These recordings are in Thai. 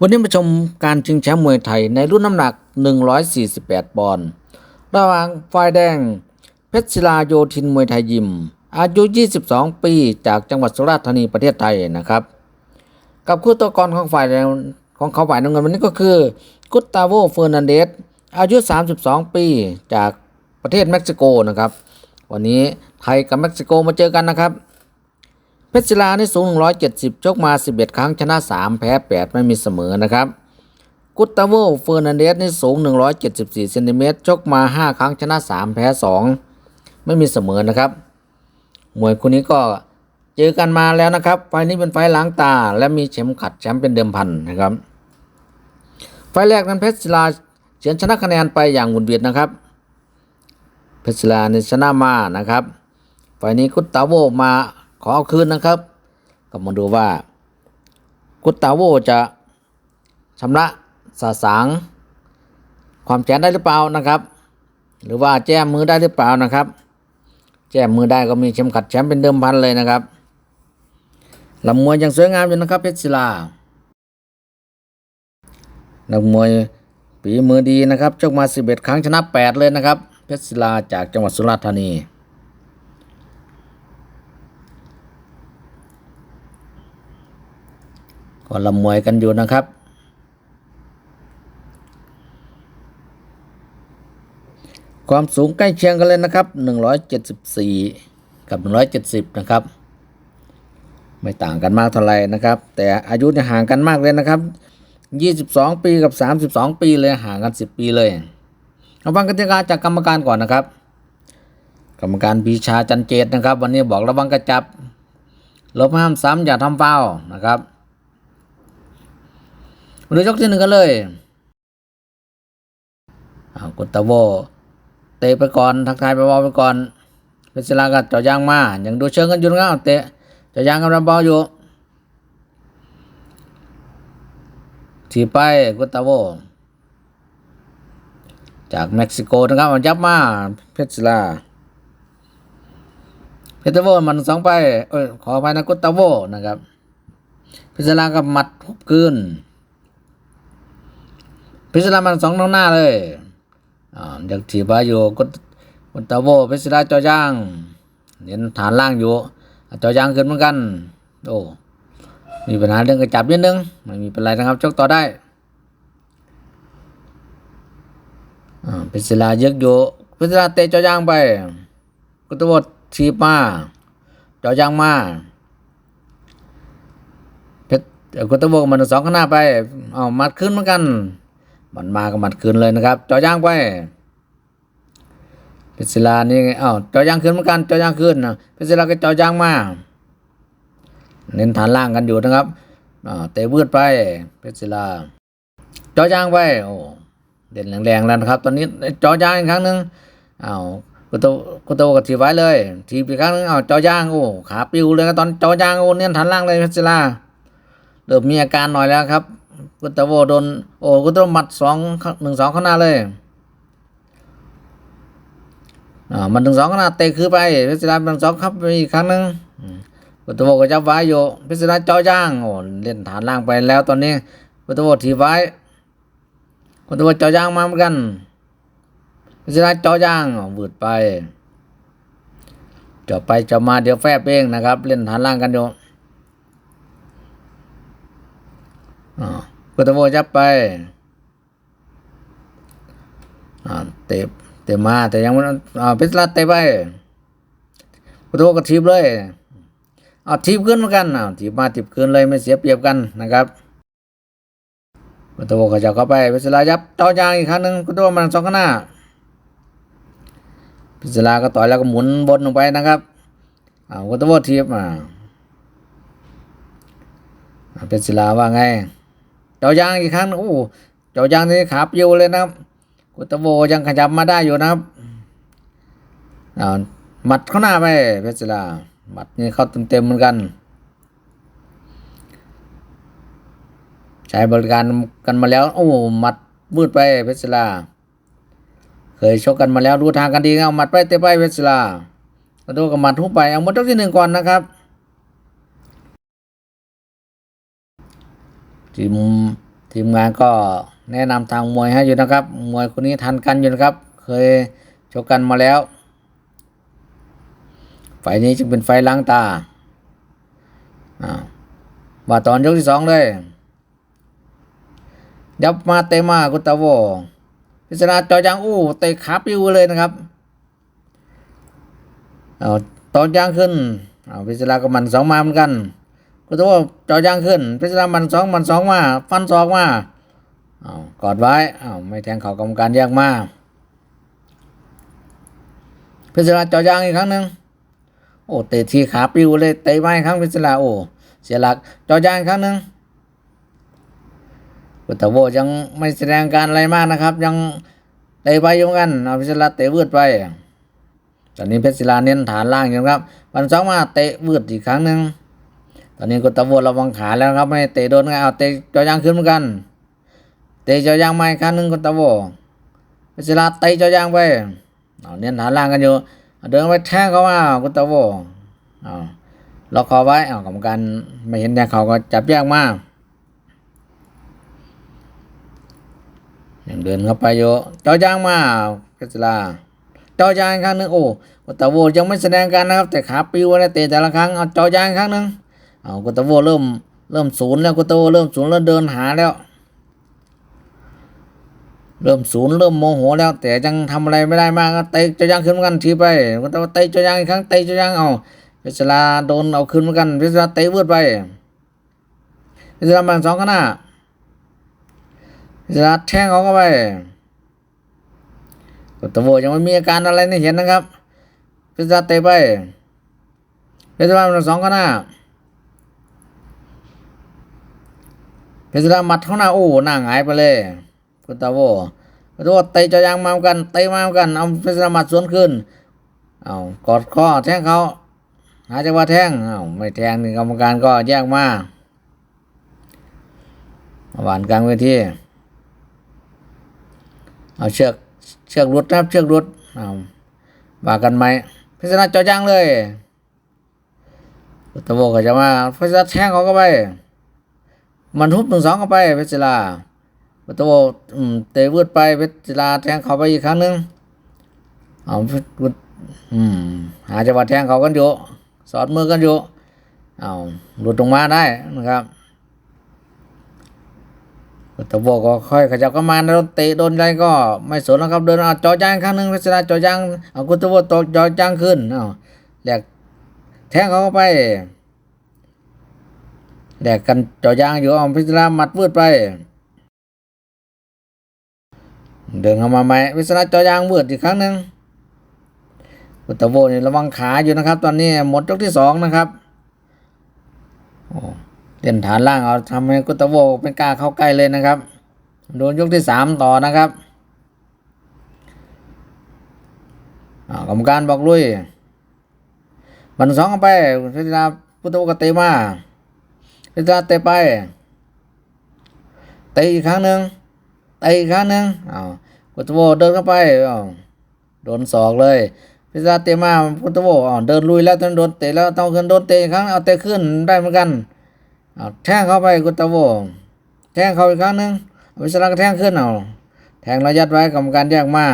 วันนี้มาชมการชิงแชมป์มวยไทยในรุ่นน้ำหนัก 148 ปอนด์ระหว่างฝ่ายแดง เพชรศิลาโยธินมวยไทยยิม อายุ 22 ปีจากจังหวัดสุราษฎร์ธานีประเทศไทยนะครับ กับคู่ตัวกรของฝ่ายแดงของเขาฝ่ายน้ำเงินวันนี้ก็คือ กุตตาโวเฟอร์นันเดสอายุ 32 ปีจากประเทศเม็กซิโกนะครับ วันนี้ไทยกับเม็กซิโกมาเจอกันนะครับ ชรศิลานี่สูง 170 ชกมา 11 ครั้งชนะ 3 แพ้ 8 ไม่มีเสมอนะครับกุตตาโวเฟอร์นันเดสนี่สูง 174เซนติเมตรชกมา 5 ครั้งชนะ 3 แพ้ 2 ไม่มีเสมอนะครับ มวยคู่นี้ก็เจอกันมาแล้วนะครับ ไฟล์นี้เป็นไฟล์ล้างตา และมีเข็มขัดแชมป์เป็นเดิมพันนะครับ ไฟแรกนั้นเพชรศิลาเฉือนชนะคะแนนไปอย่างหุนเวียดนะครับ เพชรศิลาในชนะมานะครับ ไฟนี้กุตตาโวมา ขอเอาคืนนะครับ ก็มาดูว่ากุตตาโวจะชำระสาสางความแค้นได้หรือเปล่านะครับ หรือว่าแจ้มือได้หรือเปล่านะครับ แจ้มือได้ก็มีเข็มขัดแชมป์เป็นเดิมพันเลยนะครับลำมวยยังสวยงามอยู่นะครับเพชรศิลานักมวยปีมือดีนะครับชกมา 11 ครั้งชนะ 8 เลยนะครับ เพชรศิลาจากจังหวัดสุราษฎร์ธานี ก็ลำมวยกันอยู่นะครับ ความสูงใกล้เคียงกันเลยนะครับ 174 กับ 170 นะครับ ไม่ต่างกันมากเท่าไหร่นะครับ แต่อายุเนี่ยห่างกันมากเลยนะครับ 22 ปีกับ 32 ปีเลยห่างกัน 10 ปีเลยเอาฟังกติกาจากกรรมการก่อนนะครับ กรรมการปีชาจันเจตนะครับ วันนี้บอกระวังกระจับลบห้ามซ้ำอย่าทำฟาวล์นะครับ มาดูยกที่หนึ่งกันเลยอ้ากุตตาโวเตะไปก่อนทักทายไปบอลไปก่อนเพชรศิลาก็เจาะยางมายังดูเชิงกันอยู่นะครับเตะจาะยางกำลังบอลอยู่ทีไปกุตตาโวจากเม็กซิโกนะครับมันยับมาเพชรศิลาเพชรโวมันสองไปเอ้ยขออภัยนะกุตตาโวนะครับเพชรศิลากับหมัดทุบคืน พิศรามันสองน้องหน้าเลยอ่าอยากถีบาอยู่กดกดตาโวพิศราจอย่างเน้นฐานล่างอยู่จอย่างขึ้นเหมือนกัน โอ้มีปัญหาเรื่องกระจับนิดนึงไม่มีเป็นไรนะครับชกต่อได้อ่าพิศราเยกอยู่พิศราเตะจอย่างไปกดตาโวถีบมาจอย่างมาเพชรกดตาโวมันสองข้างหน้าไปเอามัดขึ้นเหมือนกัน มันมาก็มัดคืนเลยนะครับจอย่างไปเพชรศิลานี่อ้าวจอย่างคืนเหมือนกันจอย่างคืนนะเพชรศิลาก็จอย่างมาเน้นฐานล่างกันอยู่นะครับอ่าเตะวืดไปเพชรศิลาจอย่างไปโอ้เด่นแรงๆแล้วนะครับ ตอนนี้จอย่างอีกครั้งหนึ่งอ้าวกุโตกุโตก็ทีไว้เลยทีอีกครั้งหนึงอ้าวจอย่างโอ้ขาปิวเลยตอนจอย่างโอ้เน้นฐานล่างเลยเพชรศิลาเริ่มมีอาการหน่อยแล้วครับ กุตโวโดน โอ้กุตโวหมัดสองหนึ่งสองข้างหน้าเลยอ่ามันหนึ่งสองข้างหน้าเตะคือไปเพชรศิลาหนึ่งสองครับไปอีกครั้งหนึ่งกุตโวก็จับไว้อยู่เพชรศิลาเจ่อย่างโอ้เล่นฐานล่างไปแล้วตอนนี้กุตโวถีบไว้กุตโวเจ่อย่างมาเหมือนกันเพชรศิลาเจ่อย่างอ๋อวืดไปเจาะไปเจาะมาเดี๋ยวแฟบเองนะครับ เล่นฐานล่างกันอยู่อ่า กุตโวจับไปอ่าเตะเตะมาแต่ยังไม่อ่าพิศลาเตะไปกุตโวก็ทีบเลยเอาทีบขึ้นเหมือนกันอ่าทีบมาทีบขึ้นเลยไม่เสียเปรียบกันนะครับกุตโวก็จะเข้าไปพิศลายับต่อยางอีกครั้งหนึ่งกุตโวมันสองข้างหน้าพิศลาก็ต่อยแล้วก็หมุนบนลงไปนะครับอ่ากุตโวทีบอ่าอ่าเป็นศิลาว่าไง เจาะยางอีกครั้งโอ้เจาะยางนี่ขาปิวเลยนะครับกุตโวยังขยับมาได้อยู่นะครับอ่าหมัดเข้าหน้าไปเพชรศิลาหมัดนี่เข้าเต็มๆเหมือนกัน ใช้บริการกันมาแล้ว โอ้หมัดมืดไปเพชรศิลา เคยชกกันมาแล้วดูทางกันดีเอาหมัดไปเตะไปเพชรศิลากุตโวกับหมัดทุบไปเอาหมดยกที่หนึ่งก่อนนะครับ ทีมทีมงานก็แนะนำทางมวยให้อยู่นะครับ มวยคนนี้ทันกันอยู่นะครับ เคยชกกันมาแล้ว ไฟนี้จึงเป็นไฟล้างตาอ่าว่าตอนยกที่สองเลย ยับมาเตมากุตาโวพิศนาจอยังอู้เตะขาปิวเลยนะครับเอาตอนยางขึ้นเอาพิศนาก็มันสองมาเหมือนกัน กุตาโวจอยางขึ้นพิศนามันสองมันสองมาฟันสองมาเอากอดไว้เอาไม่แทงเข่ากรรมการแยกมาพิศนาจอยางอีกครั้งหนึ่งโอ้เตะทีขาปิวเลยเตะไม้ครั้งพิศนาโอ้เสียหลักจอยางครั้งหนึ่งกุตโวยังไม่แสดงการอะไรมากนะครับ ยังเตะไปยเหมอนกันเอาพิศลาเตะวืดไปตอนนี้เพชรศิลาเน้นฐานล่างอยู่ครับวันสองมาเตะวืดอีกครั้งหนึ่ง ตอนนี้กุตโวระวังขาแล้วครับไม่เตะโดนไงเอาเตะจอยางขึ้นเหมือนกัน เตะจอยางมาอีกครั้งหนึ่งกุตโวเพชรศิลาเตะจอยางไปเอาเน้นฐานล่างกันอยู่เดินไปแทงเขามากุตโวเอาล็อกคอไว้เอากรรมการไม่เห็นแทงเขาก็จับแยกมายังเดินเข้าไปอยู่จอยางมาเพชรลาจอยางครั้งหนึ่งโอ้กุตาโวยังไม่แสดงการนะครับ แต่ขาปิวแล้วเตะแต่ละครั้งเอาจอยางครั้งหนึ่ง เอากุตาโวเริ่มเริ่มศูนย์แล้วกุตาโวเริ่มศูนย์แล้วเดินหาแล้ว เริ่มศูนย์เริ่มโมโหแล้ว แต่ยังทำอะไรไม่ได้มากก็เตะจอยางขึ้นเหมือนกันทีไปกุตาโวเตะจอยางอีกครั้งเตะจอยางเอาเพชรลาโดนเอาขึ้นเหมือนกันเพชรลาเตะวืดไปเพชรลามันสองข้างหน้าจะแทงเขาเข้าไปกุตโวยังไม่มีอาการอะไรนี่เห็นนะครับพิซซ่าเตะไปพิซซ่ามันสองข้างหน้า พิซซ่ามัดเข้าหน้าโอ้หน้าหงายไปเลยกุตโวกุตโวเตะจะยางมากันเตะมากันเอาพิซซ่ามัดสวนขึ้นเอากอดคอแทงเขาหาจังหวะแทงเอาไม่แทงนี่กรรมการก็แยกมาหวานกลางเวทีเอาเชือกเชือกรุดนะครับเชือกรุดเอาว่ากันไหมพิศนาจอยางเลยตะโวก็จะมาพิศนาแทงเขาเข้าไป มันทุบหนึ่งสองเข้าไปเพชรลาตะโวอืมเตะวืดไปเพชรลาแทงเขาไปอีกครั้งหนึ่งเอาวืดอืมหาจังหวะแทงเขากันอยู่สอดมือกันอยู่เอาหลุดลงมาได้นะครับตะโวก็ค่อยขยับเข้ามาโดนเตะโดนอะไรก็ไม่สนแล้วครับเดินเอาจอยางครั้งหนึ่งพิศนาจอยางเอากุตะโวตจอยางขึ้นเอาแหลกแทงเขาเข้าไป แหลกกันจอยางอยู่เอาพิศนามัดวืดไป เดินเข้ามาใหม่พิศนาจอยางวืดอีกครั้งหนึ่งกุตโวนี่ระวังขาอยู่นะครับ ตอนนี้หมดยกที่สองนะครับโอ้เล่นฐานล่างเอาทำให้กุตโวเป็นกล้าเข้าใกล้เลยนะครับ โดนยกที่สามต่อนะครับกรรมการบอกลุยบันสองเข้าไปพิจารากุตโวกเตะมา พิจารณาเตะไปเตะอีกครั้งหนึ่งเตะอีกครั้งหนึ่งอ้าวกุตโวเดินเข้าไปอ้าวโดนศอกเลยพิจารณาเตะมากุตโวอ้าวเดินลุยแล้วตอนโดนเตะแล้วต้องขึ้นโดนเตะอีกครั้งเอาเตะขึ้นได้เหมือนกันเอาแทงเข้าไปกุตโวแทงเข้าอีกครั้งหนึ่งเอาวิศราก็แทงขึ้นเอาแทงระยัดไว้กรรมการแยกมา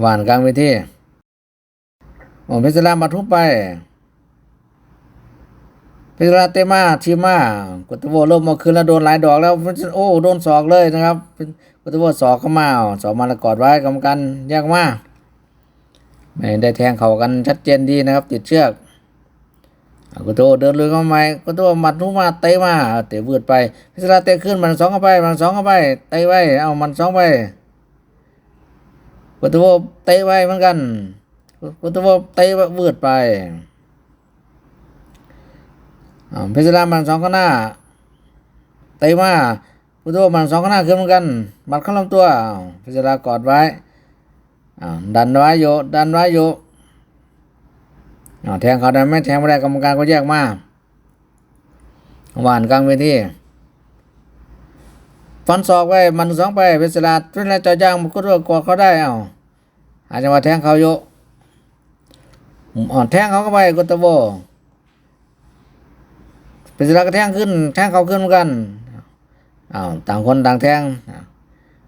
หวานกลางเวทีโอ้พิศรามาทุบไป พิศราเตมาทีมากุตโวลบมาคืนแล้วโดนหลายดอกแล้วโอ้โดนศอกเลยนะครับกุตโวศอกเข้ามาเอาศอกมาแล้วกอดไว้กรรมการแยกมาไม่ได้แทงเข่ากันชัดเจนดีนะครับ ติดเชือกกุโตเดินเลยเข้ามากุตโตมัดนุมาเตะมาเตะวืดไปพิศราเตะขึ้นมันสองเข้าไป มันสองเข้าไปเตะไว้เอามันสองไปกุโตเตะไว้เหมือนกันกุโตเตะวืดไป พิศรามันสองข้างหน้าเตะมากุโตมันสองข้างหน้าขึ้นเหมือนกันมัดเข้าลำตัวพิศรากอดไว้ดันไว้อยู่ดันไว้อยู่แทงเขาได้ไม่แทงไม่ได้กรรมการก็แยกมาหวานกลางเวทีฟันศอกไว้มันสองไปเป็นสลาดเป็นอะไรจอย่างมันก็รู้กอดเขาได้เอาอาจจะมาแทงเขาโยอ่อนแทงเขาเข้าไปกุตโว เพชรลากระแทงขึ้น แทงเขาขึ้นเหมือนกันอ้าวต่างคนต่างแทง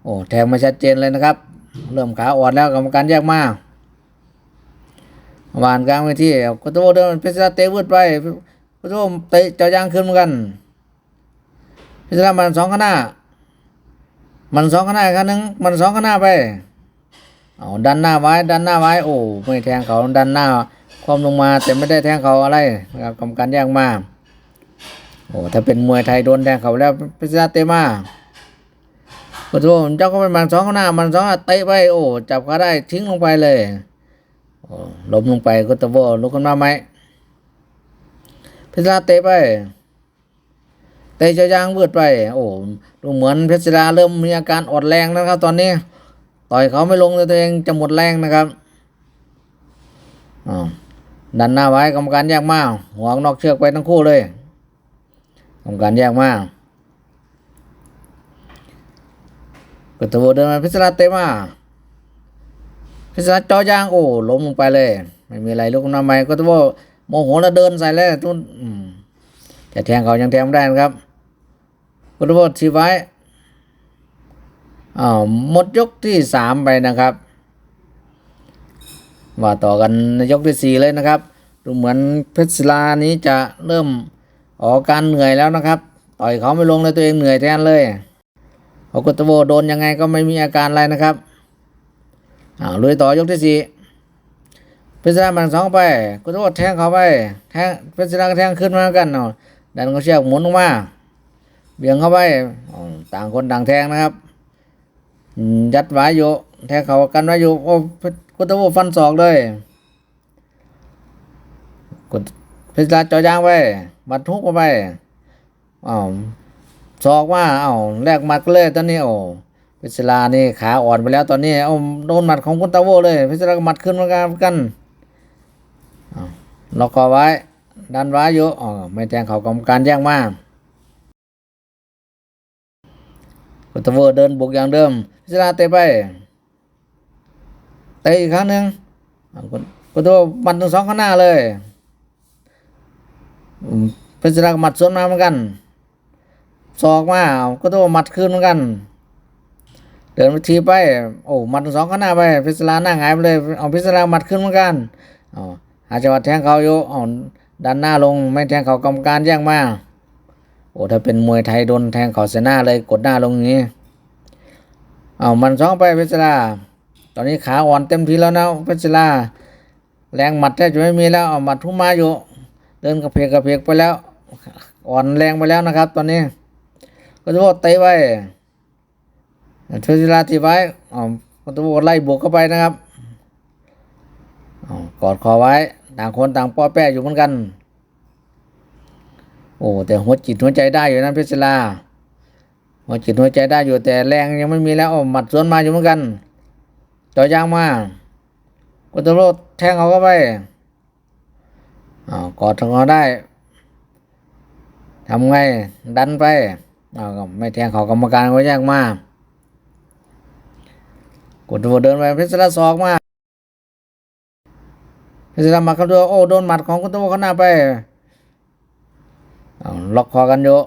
โอ้แทงมาชัดเจนเลยนะครับ เริ่มขาอ่อนแล้วกรรมการแยกมาวานกลางไปที่กุตโบเดินเพชรลาเตะวืดไปกุตโบเตะเจอยางขึ้นเหมือนกันเพชรลามันสองข้างหน้า มันสองข้างหน้าอีกครั้งหนึงมันสองข้างหน้าไปเอาดันหน้าไว้ดันหน้าไว้โอ้ไม่แทงเขาดันหน้า ความลงมาแต่ไม่ได้แทงเขาอะไรนะครับกรรมการแยกมา โอ้ถ้าเป็นมวยไทยโดนแทงเขาแล้วพิซซาเตะมาขอโทษเจ้าก็เป็นมันสองข้างหน้า มันสองเตะไปโอ้จับเขาได้ทิ้งลงไปเลยโอ้ล้มลงไปก็ตะโบลุกขึ้นมาไหมพิซซาเตะไปเตะเจ้ายางเบืดไป โอ้ดูเหมือนเพชรศิลาเริ่มมีอาการอ่อนแรงนะครับ ตอนนี้ ต่อยเขาไม่ลงตัวเองจะหมดแรงนะครับอ้าวดันหน้าไว้กรรมการแยกมาหัวออกนอกเชือกไปทั้งคู่เลย กรรมการแยกมากกตะโบเดินมาพิศราเตะมาพิศราจอยางโอ้ล้มลงไปเลย ไม่มีอะไรลุกขึ้นมาใหม่กตะโบโมโหแล้วเดินใส่เลยทุนจะแทงเขายังแทงไม่ได้นะครับกตะโบทีไว้อ้าวหมดยกที่สามไปนะครับว่าต่อกันในยกที่สี่เลยนะครับ ดูเหมือนเพชรศิลานี้จะเริ่ม ออกอาการเหนื่อยแล้วนะครับ ต่อยเขาไม่ลงเลยตัวเองเหนื่อยแทนเลยโอกุตโวโดนยังไงก็ไม่มีอาการอะไรนะครับอ้าวลุยต่อยกที่สี่เพชรศิลามันสองไปกุตโวแทงเขาไป แทงเพชรศิลาแทงขึ้นมากันเอาะดันเขาเชือกหมุนลงมาเบี่ยงเข้าไปต่างคนต่างแทงนะครับยัดไว้อยู่แทงเขากันไว้อยู่โอ้กุตโวฟันศอกเลยกุตเพชรลาจอยางไป มัดทุกไปอ้าวศอกว่าอ้าวแลกหมัดกันเลยตอนนี้โอ้พชรลานี่ขาอ่อนไปแล้วตอนนี้เอาโดนหมัดของกุณตาโวเลยพชรลาก็หมัดขึ้นมากันอ้าวล็อกคอไว้ ดันไว้อยู่อ๋อไม่แทงเขากรรมการแย่งมากุณตาโวเดินบุกอย่างเดิมพิจาราเตะไปเตะอีกครั้งหนึ่งอ่าก็ก็ตัวหมัดทั้งสองข้างหน้าเลย อืมพิจาราก็หมัดสวนมาเหมือนกันศอกมาก็ตัวหมัดคืนเหมือนกัน เดินไปทีไป โอ้หมัดสองข้างหน้าไป พิจาราหน้าหงายไปเลย เอาพิจารณาหมัดขึ้นเหมือนกันอ๋อหาจังหวะแทงเขาอยู่อดันหน้าลงไม่แทงเขากรรมการแย่งมาโอ้ถ้าเป็นมวยไทยโดนแทงเขาเสียหน้าเลยกดหน้าลงอย่างนี้เอามันสองไปพชรลาตอนนี้ขาอ่อนเต็มทีแล้วนะพชรลาแรงหมัดแทบจะไม่มีแล้วเอาหมัดทุ่มมาอยู่ เดินกระเพกกระเพกไปแล้ว อ่อนแรงไปแล้วนะครับ ตอนนี้ ก็จะบอกเตะไว้เพชรลาทีไว้เอก็จะบอกไล่บวกเข้าไปนะครับเอกอดคอไว้ ต่างคนต่างป้อแป้อยู่เหมือนกัน โอ้แต่หัวจิตหัวใจได้อยู่นะเพชรลาหัวจิตหัวใจได้อยู่แต่แรงยังไม่มีแล้วอ้หมัดสวนมาอยู่เหมือนกันจ่อยางมากุตโรดแทงเขาเข้าไป อ้าวกอดทงเขาได้ทำไง ดันไปอ้าก็ไม่แทงเขากรรมการก็ยากมากกุตโรดเดินไปเพชรละศอกมาเพชรละหมัดเขาด้วโอ้โดนหมัดของกุตโรดเขาหน้าไปอ้าล็อกคอกันอยู่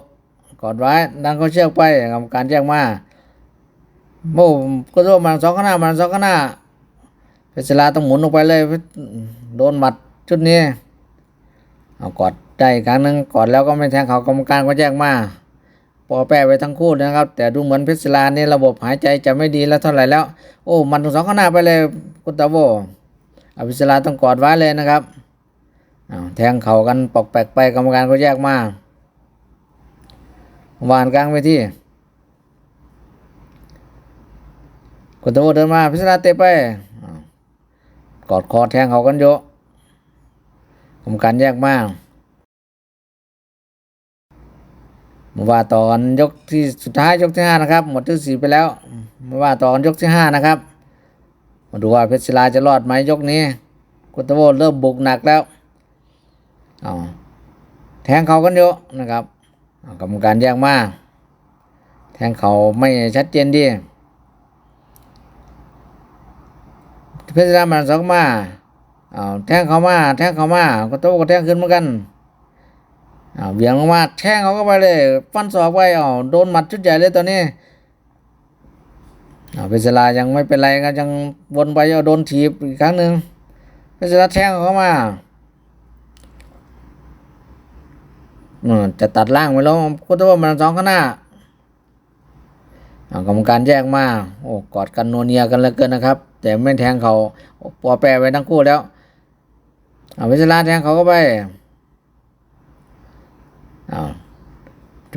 กอดไว้ดันเขาเชือกไปกรรมการแจ้งมาโม่ก็โดนมันสองข้างหน้ามันสองข้างหน้าเพชรลาต้องหมุนลงไปเลย โดนหมัดชุดนี้ เอากอดได้อีกครั้งหนึงกอดแล้วก็ไม่แทงเขากรรมการก็แจ้งมาปอแปะไปทั้งคู่นะครับ แต่ดูเหมือนเพชรลานี่ระบบหายใจจะไม่ดีแล้วเท่าไหร่แล้ว โอ้มันทั้งสองข้างหน้าไปเลยกุตาโวอาเพชรลาต้องกอดไว้เลยนะครับแทงเข่ากันปอกแปกไปกรรมการก็แยกมาหวานกลางไปที่กดตัวเดินมาพิศราเตะไปกอดคอแทงเขากันเยอะ กรรมการแยกมากมาว่าตอนยกที่สุดท้ายยกที่ห้านะครับ หมดที่สี่ไปแล้วมาว่าตอนยกที่ห้านะครับ มาดูว่าเพชรศิลาจะรอดไหมยกนี้กุตโวเริ่มบุกหนักแล้วอ๋อแทงเขากันเยอะนะครับกรรมการแยกมาก แทงเขาไม่ชัดเจนดีเพชรดามันสองมา อ้าวแทงเขามาแทงเขามาก็โต้ก็แทงขึ้นเหมือนกันอ้าวเบี่ยงลงมาแทงเขาก็ไปเลย ฟันศอกไปอ้าวโดนหมัดชุดใหญ่เลยตอนนี้อ้าวเพชรศิลายังไม่เป็นไรก็ยังวนไปเอาโดนถีบอีกครั้งหนึ่งเพชรศิลาแทงเขามาอืมจะตัดล่างไปแล้วก็ต้องว่ามันสองข้างหน้าอ้าวกรรมการแยกมา โอ้กอดกันโนเนียกันเหลือเกินนะครับ แต่ไม่แทงเขาปอแปรไปทั้งคู่แล้ว อ้าวเพชรศิลาแทงเขาก็ไปอ้าว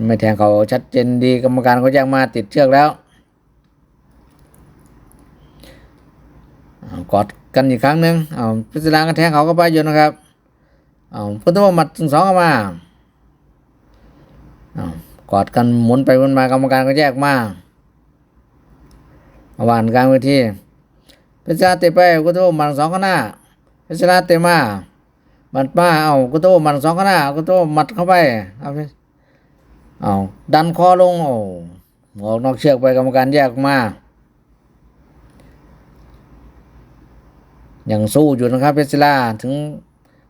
ไม่แทงเขาชัดเจนดีกรรมการเขาแยกมาติดเชือกแล้วกอดกันอีกครั้งหนึ่งอ้าวพิศดารก็แทงเขาก็ไปอยู่นะครับอ้าวพุทธวมัดถึงสองเข้ามาอ้ากอดกันหมุนไปหมุนมากรรมการก็แยกมาหวางกลางเวทีพิศดาเตะไปพุทธวมัดสองข้างหน้าพิศดาเตะมา มันมาเอากุโตมันสองข้างหน้ากุโตมัดเข้าไปเอาไปเอาดันคอลงโอ้ออกนอกเชือกไปกรรมการแยกมายังสู้อยู่นะครับเพชรศิลาถึง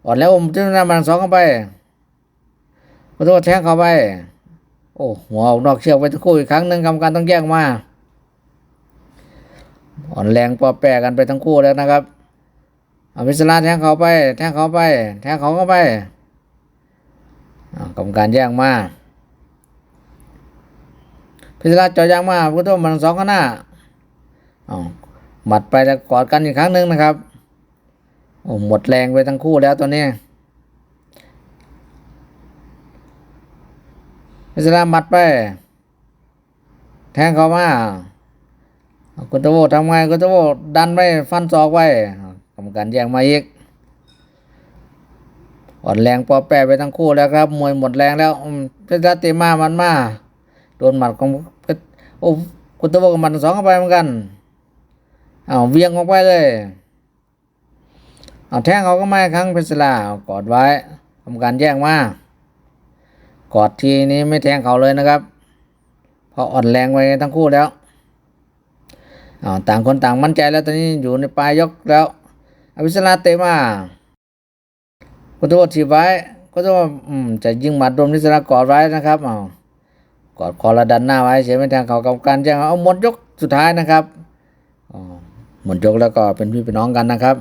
อ่อนแล้วอมจิ้มน้ำมันสองเข้าไปกุโตแทงเข้าไป โอ้หัวออกนอกเชือกไปทั้งคู่อีกครั้งหนึ่งกรรมการต้องแยกมาอ่อนแรงปอแปรกันไปทั้งคู่แล้วนะครับ เอาพิศลาแทงเขาไป แทงเขาไป แทงเขาเข้าไปกรรมการแย่งมาพิศลาจ่อยางมาพุทธมันสองข้างหน้าอ้าวหมัดไปแล้วกอดกันอีกครั้งหนึ่งนะครับโอ้หมดแรงไปทั้งคู่แล้วตัวนี้พิศลาหมัดไป แทงเขามากุตโวทำไงกุตโวดันไปฟันศอกไว้ รรมการแย่งมาอีกอ่อนแรงปอแปรไปทั้งคู่แล้วครับ มวยหมดแรงแล้วเพชรติมามันมาโดนหมัดของเพชรโอ้คุณตะบอกหมัดสองเข้าไปเหมือนกันเอาเวียงออกไปเลยเอาแทงเขาก็ไม่ครั้งเพชรลาอากอดไว้กรรมการแย่งมากอดทีนี้ไม่แทงเขาเลยนะครับเพราะอ่อนแรงไปทั้งคู่แล้วต่างคนต่างมั่นใจแล้วตอนนี้อยู่ในปลายยกแล้ว อภิสราเตมาก็ตัวทีบไว้ ก็ตัวอืมจะยิงหมัดโดนพิศรากอดไว้นะครับเอ้ากอดคอระดันหน้าไว้เสียไม่ทางเขากับการแจ้งเอาหมดยกสุดท้ายนะครับอ๋อหมดยกแล้วก็เป็นพี่เป็นน้องกันนะครับ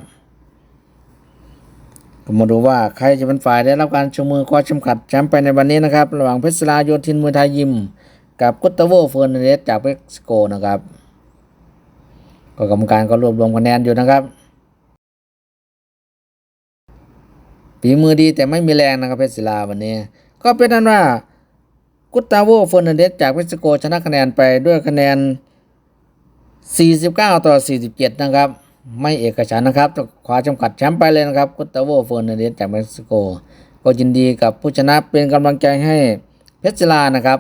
ก็มาดูว่าใครจะเป็นฝ่ายได้รับการชูมือคว้าเข็มขัดแชมป์ไปในวันนี้นะครับ ระหว่างเพชรลาโยธินมวยไทยยิม กับกุตตาโวเฟอร์นันเดสจากเม็กซิโกนะครับ ก็กรรมการก็รวบรวมคะแนนอยู่นะครับ ฝีมือดีแต่ไม่มีแรงนะครับเพชรศิลาวันนี้ ก็เป็นนั้นว่ากุตตาโวเฟอร์นันเดสจากเม็กซิโกชนะคะแนนไปด้วยคะแนน 49 ต่อ 47 นะครับ ไม่เอกฉันนะครับคว้าจำกัดแชมป์ไปเลยนะครับกุตตาโวเฟอร์นันเดสจากเม็กซิโก ก็ยินดีกับผู้ชนะเป็นกำลังใจให้เพชรศิลานะครับ